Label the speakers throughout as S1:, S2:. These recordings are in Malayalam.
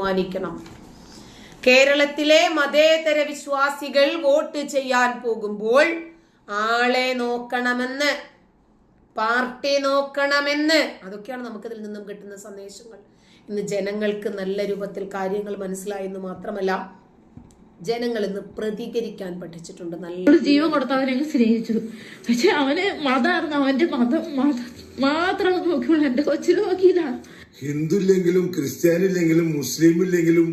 S1: തീരുമാനിക്കണം. കേരളത്തിലെ മതേതര വിശ്വാസികൾ വോട്ട് ചെയ്യാൻ പോകുമ്പോൾ ആളെ നോക്കണമെന്ന് പാർട്ടി നോക്കണമെന്ന് അതൊക്കെയാണ് നമുക്ക് ഇതിൽ നിന്നും കിട്ടുന്ന സന്ദേശങ്ങൾ. ഇന്ന് ജനങ്ങൾക്ക് നല്ല രൂപത്തിൽ കാര്യങ്ങൾ മനസ്സിലായെന്ന് മാത്രമല്ല ജനങ്ങൾ ഇന്ന് പ്രതികരിക്കാൻ പഠിച്ചിട്ടുണ്ട് നല്ല
S2: ജീവൻ കൊടുത്ത് അവനെ സ്നേഹിച്ചു. പക്ഷെ അവന് മതമായിരുന്നു അവന്റെ മതം മതം മാത്രം നോക്കിയുള്ളൂ. എന്റെ കൊച്ചിന് നോക്കിയില്ല.
S3: ഹിന്ദു ഇല്ലെങ്കിലും ക്രിസ്ത്യാനി ഇല്ലെങ്കിലും മുസ്ലിം ഇല്ലെങ്കിലും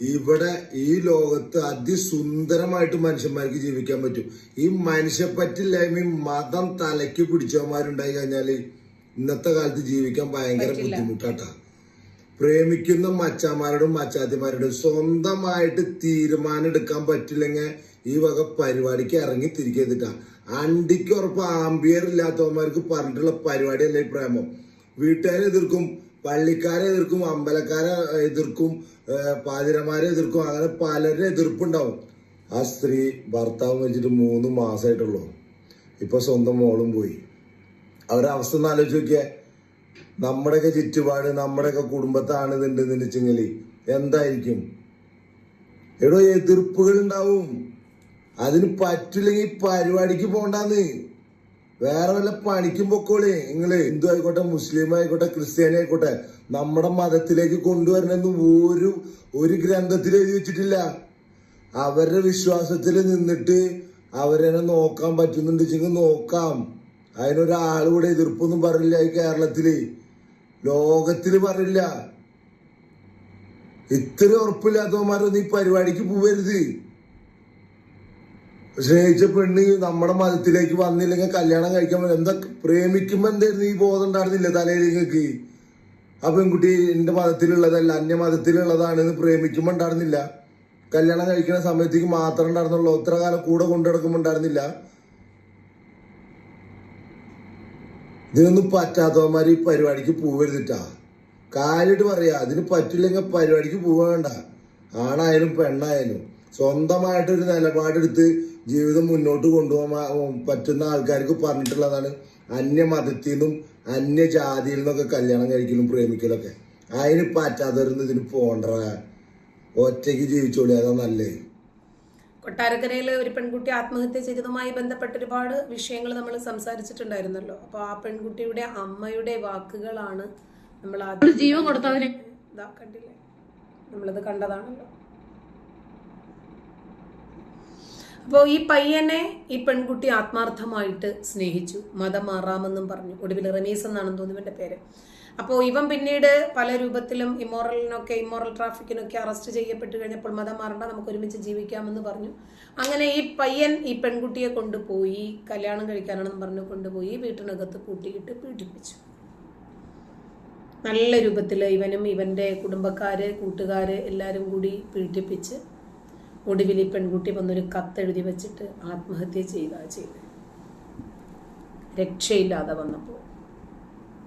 S3: ഇവിടെ ഈ ലോകത്ത് അതിസുന്ദരമായിട്ട് മനുഷ്യന്മാർക്ക് ജീവിക്കാൻ പറ്റും. ഈ മനുഷ്യപ്പറ്റില്ലായ്മയും മതം തലയ്ക്ക് പിടിച്ചവന്മാരുണ്ടായി കഴിഞ്ഞാൽ ഇന്നത്തെ കാലത്ത് ജീവിക്കാൻ ഭയങ്കര ബുദ്ധിമുട്ടാട്ടാ. പ്രേമിക്കുന്ന മച്ചാമാരോടും മച്ചാത്തിമാരോടും സ്വന്തമായിട്ട് തീരുമാനം എടുക്കാൻ പറ്റില്ലെങ്കിൽ ഈ വക പരിപാടിക്ക് ഇറങ്ങി തിരിക്കരുതിട്ടാ അണ്ടിക്ക് ഉറപ്പ് ആംബിയർ ഇല്ലാത്തവന്മാർക്ക് പറഞ്ഞിട്ടുള്ള പരിപാടിയല്ല പ്രേമം? വീട്ടുകാരെ എതിർക്കും പള്ളിക്കാരെ എതിർക്കും അമ്പലക്കാരെ എതിർക്കും പാതിരമാരെ എതിർക്കും അങ്ങനെ പലരുടെ എതിർപ്പുണ്ടാവും. ആ സ്ത്രീ ഭർത്താവ് വെച്ചിട്ട് മൂന്ന് മാസമായിട്ടുള്ളൂ ഇപ്പൊ സ്വന്തം മോളും പോയി. അവരുടെ അവസ്ഥ ഒന്ന് ആലോചിച്ച് നോക്കിയേ. നമ്മുടെയൊക്കെ ചുറ്റുപാട് നമ്മുടെയൊക്കെ കുടുംബത്താണ് ഇതുണ്ടെന്ന് വെച്ചെങ്കിൽ എന്തായിരിക്കും? എടോ എതിർപ്പുകൾ ഉണ്ടാവും. അതിന് പറ്റില്ലെങ്കിൽ പരിപാടിക്ക് പോണ്ടാന്ന്. വേറെ വല്ല പണിക്കും പൊക്കോളെ. നിങ്ങൾ ഹിന്ദു ആയിക്കോട്ടെ മുസ്ലിം ആയിക്കോട്ടെ ക്രിസ്ത്യാനി ആയിക്കോട്ടെ നമ്മുടെ മതത്തിലേക്ക് കൊണ്ടുവരണമെന്ന് ഒരു ഒരു ഗ്രന്ഥത്തിൽ എഴുതി വെച്ചിട്ടില്ല. അവരുടെ വിശ്വാസത്തിൽ നിന്നിട്ട് അവരെ നോക്കാൻ പറ്റുന്നുണ്ടെങ്കിൽ നോക്കാം. അതിനൊരാളുകൂടെ എതിർപ്പൊന്നും പറഞ്ഞില്ല ഈ കേരളത്തിൽ. ലോകത്തിൽ പറയില്ല. ഇത്ര ഉറപ്പില്ലാത്തവന്മാരൊന്നും ഈ പരിപാടിക്ക് പോവരുത്. സ്നേഹിച്ച പെണ്ണ് നമ്മുടെ മതത്തിലേക്ക് വന്നില്ലെങ്കിൽ കല്യാണം കഴിക്കാൻ എന്താ പ്രേമിക്കുമ്പോ എന്തായിരുന്നു ഈ ബോധം ഉണ്ടായിരുന്നില്ല തലയിൽ നിങ്ങൾക്ക് ആ പെൺകുട്ടി എന്റെ മതത്തിലുള്ളതല്ല അന്യ മതത്തിലുള്ളതാണെന്ന് പ്രേമിക്കുമ്പോ ഉണ്ടായിരുന്നില്ല. കല്യാണം കഴിക്കുന്ന സമയത്തേക്ക് മാത്രം ഉണ്ടായിരുന്നുള്ളൂ. ഇത്ര കാലം കൂടെ കൊണ്ടു നടക്കുമ്പോ ഉണ്ടായിരുന്നില്ല. ഇതിനൊന്നും പറ്റാത്തവന്മാർ ഈ പരിപാടിക്ക് പോവരുതിട്ടാ. കാലിട്ട് പറയാ അതിന് പറ്റില്ലെങ്കിൽ പരിപാടിക്ക് പോവേണ്ട ആണായാലും പെണ്ണായാലും. സ്വന്തമായിട്ടൊരു നിലപാടെടുത്ത് ജീവിതം മുന്നോട്ട് കൊണ്ടുപോകാൻ പറ്റുന്ന ആൾക്കാർക്ക് പറഞ്ഞിട്ടുള്ളതാണ് അന്യ മതത്തിൽ നിന്നും അന്യ ജാതിയിൽ നിന്നൊക്കെ കല്യാണം കഴിക്കലും പ്രേമിക്കലൊക്കെ. അതിന് പറ്റാത്തവരൊന്നും ഇതിന് പോണ്ടറ. ഒറ്റയ്ക്ക് ജീവിച്ചോളി അതാ നല്ലത്
S1: കൊട്ടാരക്കരയിൽ ഒരു പെൺകുട്ടി ആത്മഹത്യ ചെയ്തതുമായി ബന്ധപ്പെട്ട ഒരുപാട് വിഷയങ്ങൾ നമ്മൾ സംസാരിച്ചിട്ടുണ്ടായിരുന്നല്ലോ. അപ്പോൾ ആ പെൺകുട്ടിയുടെ അമ്മയുടെ വാക്കുകളാണ് നമ്മൾ
S2: ജീവൻ
S1: കണ്ടില്ലേ? നമ്മളത് കണ്ടതാണല്ലോ. അപ്പോൾ ഈ പയ്യനെ ഈ പെൺകുട്ടി ആത്മാർത്ഥമായിട്ട് സ്നേഹിച്ചു. മതം മാറാമെന്നും പറഞ്ഞു. ഒടുവിൽ റമീസ് എന്നാണെന്ന് തോന്നുന്നു എന്റെ പേര്. അപ്പോൾ ഇവൻ പിന്നീട് പല രൂപത്തിലും ഇമോറലിനൊക്കെ ഇമോറൽ ട്രാഫിക്കിനൊക്കെ അറസ്റ്റ് ചെയ്യപ്പെട്ട് കഴിഞ്ഞപ്പോൾ മതം മാറണ്ട നമുക്ക് ഒരുമിച്ച് ജീവിക്കാമെന്ന് പറഞ്ഞു. അങ്ങനെ ഈ പയ്യൻ ഈ പെൺകുട്ടിയെ കൊണ്ടുപോയി കല്യാണം കഴിക്കാനാണെന്ന് പറഞ്ഞു കൊണ്ടുപോയി വീട്ടിനകത്ത് കൂട്ടിയിട്ട് പീഡിപ്പിച്ചു. നല്ല രൂപത്തിൽ ഇവനും ഇവന്റെ കുടുംബക്കാര് കൂട്ടുകാര് എല്ലാവരും കൂടി പീഡിപ്പിച്ച് ഒടുവിൽ ഈ പെൺകുട്ടി വന്നൊരു കത്തെഴുതി വെച്ചിട്ട് ആത്മഹത്യ ചെയ്താ ചെയ്ത്. രക്ഷയില്ലാതെ വന്നപ്പോൾ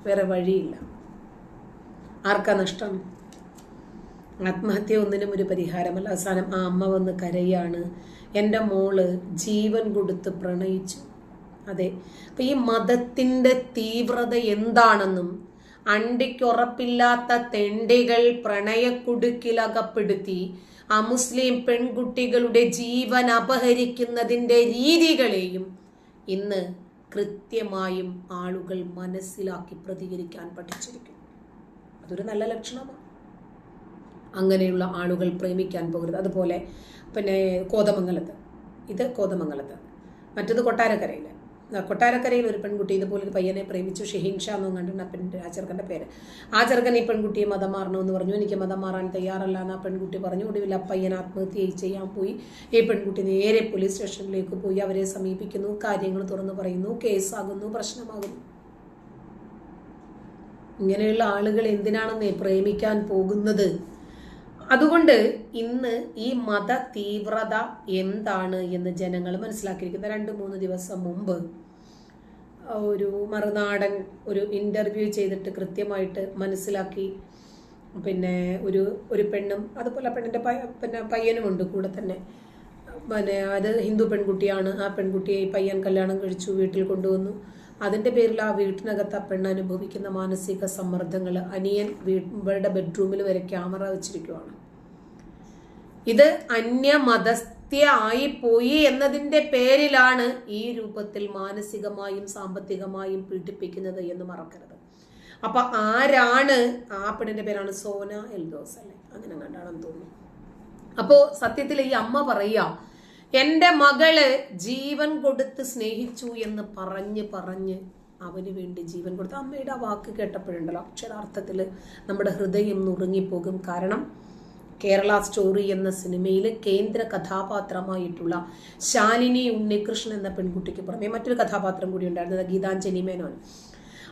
S1: വേറെ വഴിയില്ല. ആർക്കാ നഷ്ടം? ആത്മഹത്യ ഒന്നിനും ഒരു പരിഹാരമല്ല. അവസാനം ആ അമ്മ വന്ന് കരയാണ്. എന്റെ മോൾ ജീവൻ കൊടുത്ത് പ്രണയിച്ചു. അതെ. അപ്പൊ ഈ മതത്തിന്റെ തീവ്രത എന്താണെന്നും അണ്ടിക്കുറപ്പില്ലാത്ത തെണ്ടികൾ പ്രണയക്കുടുക്കിലകപ്പെടുത്തി ആ മുസ്ലിം പെൺകുട്ടികളുടെ ജീവൻ അപഹരിക്കുന്നതിന്റെ രീതികളെയും ഇന്ന് കൃത്യമായും ആളുകൾ മനസ്സിലാക്കി പ്രതികരിക്കാൻ പഠിച്ചിരിക്കുന്നു. അതൊരു നല്ല ലക്ഷണമാണ്. അങ്ങനെയുള്ള ആളുകൾ പ്രേമിക്കാൻ പോകരുത്. അതുപോലെ പിന്നെ കോതമംഗലത്ത് ഇത് കോതമംഗലത്ത്. മറ്റത് കൊട്ടാരക്കരയിൽ കൊട്ടാരക്കരയിൽ ഒരു പെൺകുട്ടി ഇതുപോലെ ഒരു പയ്യനെ പ്രേമിച്ചു. ഷെഹിൻ ഷാ എന്നും കണ്ടിട്ട് ആ പെണ്ണിന്റെ ആ ചെറുക്കന്റെ പേര്. ആ ചെറുക്കൻ ഈ പെൺകുട്ടിയെ മതം മാറണമെന്ന് പറഞ്ഞു. എനിക്ക് മതം മാറാൻ തയ്യാറല്ല എന്ന് ആ പെൺകുട്ടി പറഞ്ഞു. ഒടുവിൽ ആ പയ്യൻ ആത്മഹത്യ ചെയ്യാൻ പോയി. ഈ പെൺകുട്ടി നേരെ പോലീസ് സ്റ്റേഷനിലേക്ക് പോയി. അവരെ സമീപിക്കുന്നു. കാര്യങ്ങൾ തുറന്നു പറയുന്നു. കേസാകുന്നു. പ്രശ്നമാകുന്നു. ഇങ്ങനെയുള്ള ആളുകൾ എന്തിനാണെന്നേ പ്രേമിക്കാൻ പോകുന്നത്? അതുകൊണ്ട് ഇന്ന് ഈ മത തീവ്രത എന്താണ് എന്ന് ജനങ്ങൾ മനസ്സിലാക്കിയിരിക്കുന്നത് രണ്ട് മൂന്ന് ദിവസം മുമ്പ് ഒരു മറുനാടൻ ഒരു ഇന്റർവ്യൂ ചെയ്തിട്ട് കൃത്യമായിട്ട് മനസ്സിലാക്കി. പിന്നെ ഒരു ഒരു പെണ്ണും അതുപോലെ പെണ്ണിന്റെ പിന്നെ പയ്യനുമുണ്ട് കൂടെ തന്നെ. പിന്നെ അത് ഹിന്ദു പെൺകുട്ടിയാണ്. ആ പെൺകുട്ടിയെ പയ്യൻ കല്യാണം കഴിച്ചു വീട്ടിൽ കൊണ്ടുവന്നു. അതിന്റെ പേരിൽ ആ വീട്ടിനകത്ത് ആ പെണ്ണ് അനുഭവിക്കുന്ന മാനസിക സമ്മർദ്ദങ്ങൾ അനിയൻ ഇവരുടെ ബെഡ്റൂമിൽ വരെ ക്യാമറ വെച്ചിരിക്കുവാണ്. ഇത് അന്യ മതസ്ഥയായി പോയി എന്നതിന്റെ പേരിലാണ് ഈ രൂപത്തിൽ മാനസികമായും സാമ്പത്തികമായും പീഡിപ്പിക്കുന്നത് എന്ന് മറക്കരുത്. അപ്പൊ ആരാണ് ആ പെണ്ണിന്റെ പേരാണ് സോന എൽദോസ് അല്ലെ? അങ്ങനെ കണ്ടാണെന്ന് തോന്നുന്നു. അപ്പോ സത്യത്തിൽ ഈ അമ്മ പറയാ എന്റെ മകൾ ജീവൻ കൊടുത്ത് സ്നേഹിച്ചു എന്ന് പറഞ്ഞ് പറഞ്ഞ് അവന് വേണ്ടി ജീവൻ കൊടുത്തു. അമ്മയുടെ ആ വാക്ക് കേട്ടപ്പോഴുണ്ടല്ലോ അക്ഷരാർത്ഥത്തിൽ നമ്മുടെ ഹൃദയം നുറുങ്ങിപ്പോകും. കാരണം കേരള സ്റ്റോറി എന്ന സിനിമയിൽ കേന്ദ്ര കഥാപാത്രമായിട്ടുള്ള ശാലിനി ഉണ്ണികൃഷ്ണൻ എന്ന പെൺകുട്ടിക്ക് പുറമെ മറ്റൊരു കഥാപാത്രം കൂടി ഉണ്ടായിരുന്നത് ഗീതാഞ്ജലി മേനോൻ.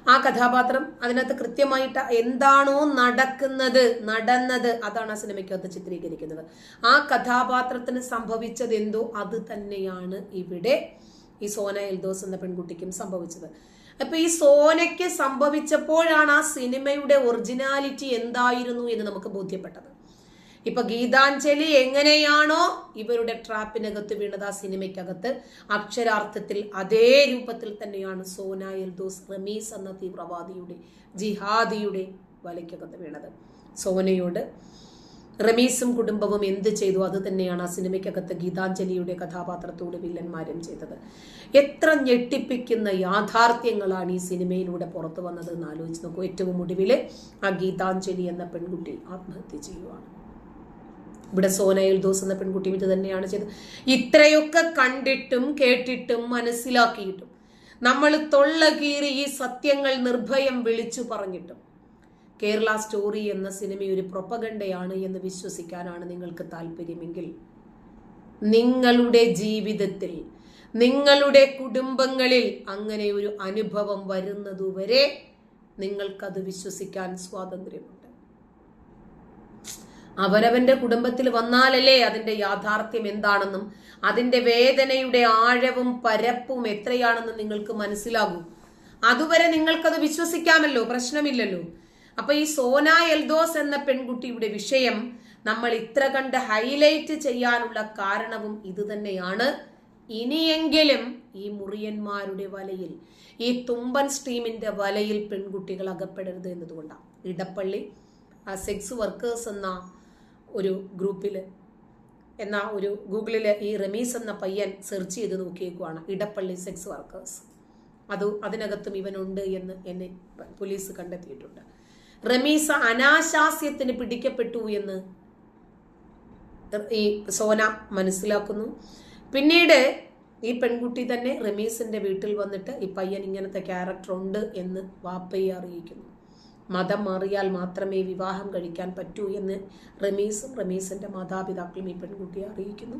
S1: ആ കഥാപാത്രം അതിനകത്ത് കൃത്യമായിട്ട് എന്താണോ നടക്കുന്നത് നടന്നത് അതാണ് ആ സിനിമയ്ക്കകത്ത് ചിത്രീകരിക്കുന്നത്. ആ കഥാപാത്രത്തിന് സംഭവിച്ചത് എന്തോ അത് തന്നെയാണ് ഇവിടെ ഈ സോന എൽദോസ് എന്ന പെൺകുട്ടിക്കും സംഭവിച്ചത്. അപ്പൊ ഈ സോനയ്ക്ക് സംഭവിച്ചപ്പോഴാണ് ആ സിനിമയുടെ ഒറിജിനാലിറ്റി എന്തായിരുന്നു എന്ന് നമുക്ക് ബോധ്യപ്പെട്ടത്. ഇപ്പൊ ഗീതാഞ്ജലി എങ്ങനെയാണോ ഇവരുടെ ട്രാപ്പിനകത്ത് വീണത് ആ സിനിമയ്ക്കകത്ത് അക്ഷരാർത്ഥത്തിൽ അതേ രൂപത്തിൽ തന്നെയാണ് സോന എൽദോസ് റമീസ് എന്ന തീവ്രവാദിയുടെ ജിഹാദിയുടെ വലയ്ക്കകത്ത് വീണത്. സോനയോട് റമീസും കുടുംബവും എന്ത് ചെയ്തു? അത് തന്നെയാണ് ആ സിനിമയ്ക്കകത്ത് ഗീതാഞ്ജലിയുടെ കഥാപാത്രത്തോട് വില്ലന്മാരും ചെയ്തത്. എത്ര ഞെട്ടിപ്പിക്കുന്ന യാഥാർത്ഥ്യങ്ങളാണ് ഈ സിനിമയിലൂടെ പുറത്തു വന്നത് എന്ന് ആലോചിച്ച് നോക്കൂ. ഏറ്റവും ഒടുവിൽ ആ ഗീതാഞ്ജലി എന്ന പെൺകുട്ടി ആത്മഹത്യ ചെയ്യുവാണ്. ഇവിടെ സോന എൽദോസ് എന്ന പെൺകുട്ടിയും ഇത് തന്നെയാണ് ചെയ്തത്. ഇത്രയൊക്കെ കണ്ടിട്ടും കേട്ടിട്ടും മനസ്സിലാക്കിയിട്ടും നമ്മൾ തൊള്ള കീറി ഈ സത്യങ്ങൾ നിർഭയം വിളിച്ചു പറഞ്ഞിട്ടും കേരള സ്റ്റോറി എന്ന സിനിമ ഒരു പ്രൊപ്പഗണ്ടയാണ് എന്ന് വിശ്വസിക്കാനാണ് നിങ്ങൾക്ക് താല്പര്യമെങ്കിൽ നിങ്ങളുടെ ജീവിതത്തിൽ നിങ്ങളുടെ കുടുംബങ്ങളിൽ അങ്ങനെ ഒരു അനുഭവം വരുന്നതുവരെ നിങ്ങൾക്കത് വിശ്വസിക്കാൻ സ്വാതന്ത്ര്യമുണ്ട്. അവരവന്റെ കുടുംബത്തിൽ വന്നാലല്ലേ അതിന്റെ യാഥാർത്ഥ്യം എന്താണെന്നും അതിന്റെ വേദനയുടെ ആഴവും പരപ്പും എത്രയാണെന്നും നിങ്ങൾക്ക് മനസ്സിലാകൂ. അതുവരെ നിങ്ങൾക്കത് വിശ്വസിക്കാമല്ലോ പ്രശ്നമില്ലല്ലോ. അപ്പൊ ഈ സോന എൽദോസ് എന്ന പെൺകുട്ടിയുടെ വിഷയം നമ്മൾ ഇത്ര കണ്ട് ഹൈലൈറ്റ് ചെയ്യാനുള്ള കാരണവും ഇത് തന്നെയാണ്. ഇനിയെങ്കിലും ഈ മുറിയന്മാരുടെ വലയിൽ ഈ തുമ്പൻ സ്ട്രീമിന്റെ വലയിൽ പെൺകുട്ടികൾ അകപ്പെടരുത് എന്നതുകൊണ്ടാണ്. ഇടപ്പള്ളി സെക്സ് വർക്കേഴ്സ് എന്ന ഒരു ഗ്രൂപ്പിൽ എന്ന ഒരു ഗൂഗിളിൽ ഈ റമീസ് എന്ന പയ്യൻ സെർച്ച് ചെയ്ത് നോക്കിയേക്കുവാണ്. ഇടപ്പള്ളി സെക്സ് വർക്കേഴ്സ് അത് അതിനകത്തും ഇവനുണ്ട് എന്ന് എന്നെ പോലീസ് കണ്ടെത്തിയിട്ടുണ്ട്. റമീസ അനാശാസ്യത്തിന് പിടിക്കപ്പെട്ടു എന്ന് ഈ സോന മനസ്സിലാക്കുന്നു. പിന്നീട് ഈ പെൺകുട്ടി തന്നെ റമീസിന്റെ വീട്ടിൽ വന്നിട്ട് ഈ പയ്യൻ ഇങ്ങനത്തെ ക്യാരക്ടർ ഉണ്ട് എന്ന് വാപ്പയെ അറിയിക്കുന്നു. മതം മാറിയാൽ മാത്രമേ വിവാഹം കഴിക്കാൻ പറ്റൂ എന്ന് റമീസും റമീസിന്റെ മാതാപിതാക്കളും ഈ പെൺകുട്ടിയെ അറിയിക്കുന്നു.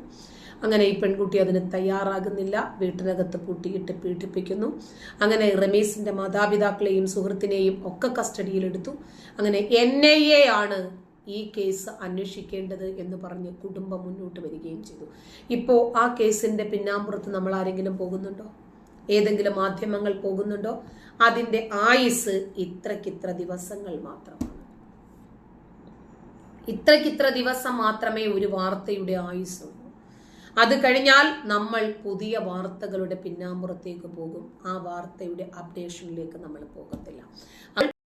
S1: അങ്ങനെ ഈ പെൺകുട്ടി അതിന് തയ്യാറാകുന്നില്ല. വീട്ടിനകത്ത് പൂട്ടിയിട്ട് പീഡിപ്പിക്കുന്നു. അങ്ങനെ റമീസിന്റെ മാതാപിതാക്കളെയും സുഹൃത്തിനെയും ഒക്കെ കസ്റ്റഡിയിലെടുത്തു അങ്ങനെ എൻ ഐ എ ആണ് ഈ കേസ് അന്വേഷിക്കേണ്ടത് എന്ന് പറഞ്ഞ് കുടുംബം മുന്നോട്ട് വരികയും ചെയ്തു. ഇപ്പോൾ ആ കേസിന്റെ പിന്നാമ്പുറത്ത് നമ്മൾ ആരെങ്കിലും പോകുന്നുണ്ടോ? ഏതെങ്കിലും മാധ്യമങ്ങൾ പോകുന്നുണ്ടോ? അതിന്റെ ആയുസ് ഇത്രക്കിത്ര ദിവസങ്ങൾ മാത്രമാണ്. ഇത്രക്കിത്ര ദിവസം മാത്രമേ ഒരു വാർത്തയുടെ ആയുസ്സുള്ളൂ. അത് കഴിഞ്ഞാൽ നമ്മൾ പുതിയ വാർത്തകളുടെ പിന്നാമ്പുറത്തേക്ക് പോകും. ആ വാർത്തയുടെ അപ്ഡേഷനിലേക്ക് നമ്മൾ പോകത്തില്ല.